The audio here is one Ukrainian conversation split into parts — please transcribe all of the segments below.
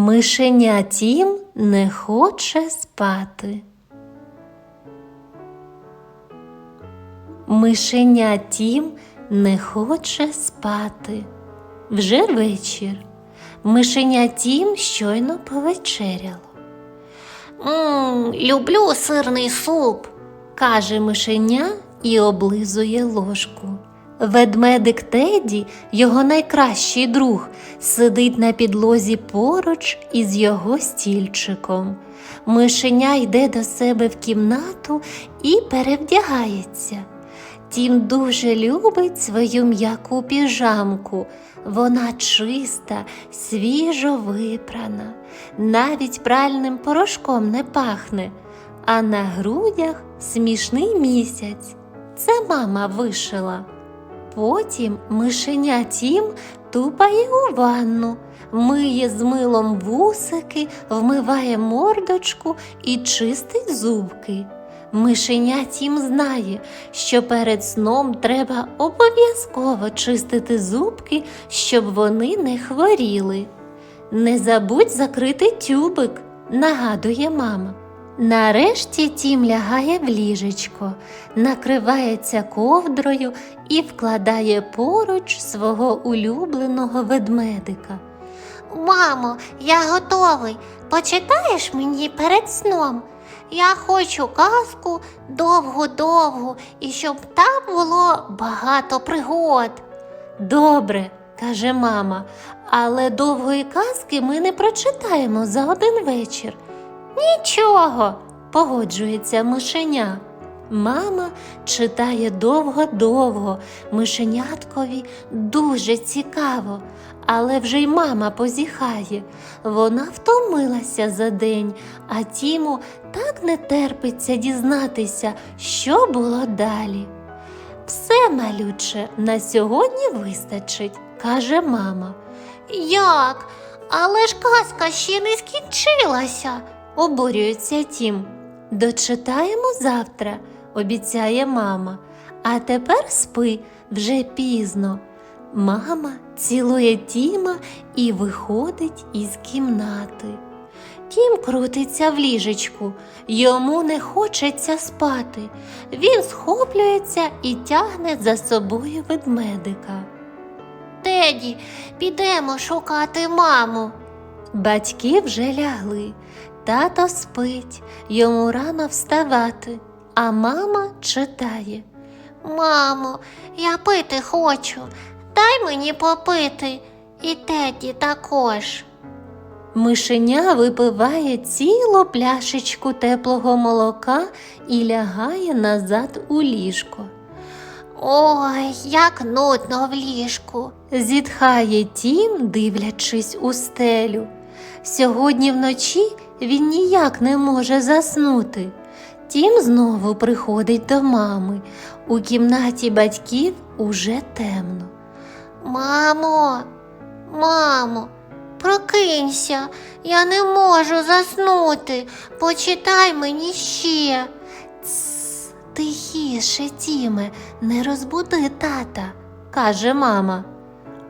Мишеня тім не хоче спати. Мишеня тім не хоче спати. Вже вечір. Мишеня тім щойно повечеряло. Мм, люблю сирний суп. каже мишеня і облизує ложку. Ведмедик Теді, його найкращий друг, сидить на підлозі поруч із його стільчиком. Мишеня йде до себе в кімнату і перевдягається. Тім дуже любить свою м'яку піжамку. Вона чиста, свіжо випрана, навіть пральним порошком не пахне, а на грудях смішний місяць. Це мама вишила. Потім мишеня Тім тупає у ванну, миє з милом вусики, вмиває мордочку і чистить зубки. Мишеня Тім знає, що перед сном треба обов'язково чистити зубки, щоб вони не хворіли. Не забудь закрити тюбик, нагадує мама. Нарешті Тім лягає в ліжечко, накривається ковдрою і вкладає поруч свого улюбленого ведмедика. Мамо, я готовий. Почитаєш мені перед сном? Я хочу казку довгу-довгу і щоб там було багато пригод. Добре, каже мама, але довгої казки ми не прочитаємо за один вечір. Нічого, погоджується мишеня. Мама читає довго-довго, мишеняткові дуже цікаво, але вже й мама позіхає. Вона втомилася за день, а Тіму так не терпиться дізнатися, що було далі. Все, малюче, на сьогодні вистачить, каже мама. Як? Але ж казка ще не скінчилася. Обурюється Тім. Дочитаємо завтра, обіцяє мама. А тепер спи вже пізно. Мама цілує Тіма і виходить із кімнати. Тім крутиться в ліжечку, йому не хочеться спати. Він схоплюється і тягне за собою ведмедика. Теді, підемо шукати маму. Батьки вже лягли, тато спить, йому рано вставати, а мама читає. Мамо, я пити хочу. Дай мені попити. І Теді також. Мишеня випиває цілу пляшечку теплого молока і лягає назад у ліжко. Ой, як нудно в ліжку. Зітхає тім, дивлячись у стелю. Сьогодні вночі він ніяк не може заснути. Тім знову приходить до мами. У кімнаті батьків уже темно. Мамо, мамо, прокинься, я не можу заснути. Почитай мені ще. Тс, тихіше, Тіме, не розбуди тата, каже мама.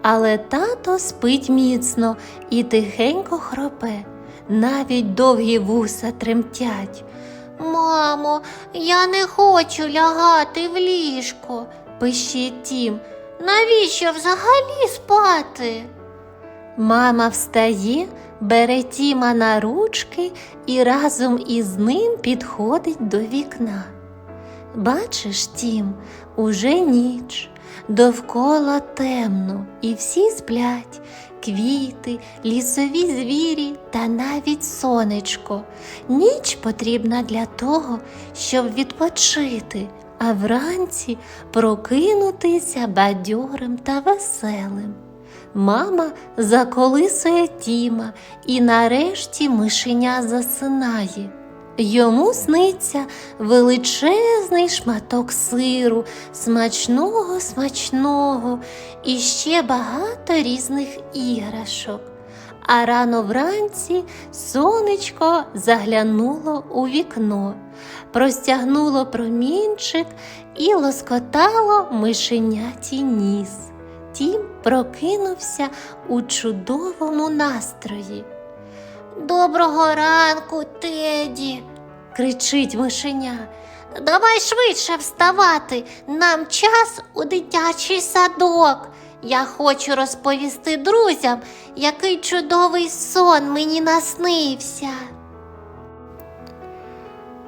Але тато спить міцно і тихенько хропе, навіть довгі вуса тремтять. Мамо, я не хочу лягати в ліжко. Пищить Тім. Навіщо взагалі спати? Мама встає, бере Тіма на ручки і разом із ним підходить до вікна. Бачиш, Тім, уже ніч, довкола темно, і всі сплять квіти, лісові звірі та навіть сонечко. Ніч потрібна для того, щоб відпочити, а вранці прокинутися бадьорим та веселим. Мама заколисує Тіма і нарешті мишеня засинає. Йому сниться величезний шматок сиру, смачного, смачного і ще багато різних іграшок. А рано вранці сонечко заглянуло у вікно, простягнуло промінчик і лоскотало мишеняті ніс. Тім прокинувся у чудовому настрої. Доброго ранку, Теді. Кричить мишеня. Давай швидше вставати. Нам час у дитячий садок. Я хочу розповісти друзям, який чудовий сон мені наснився.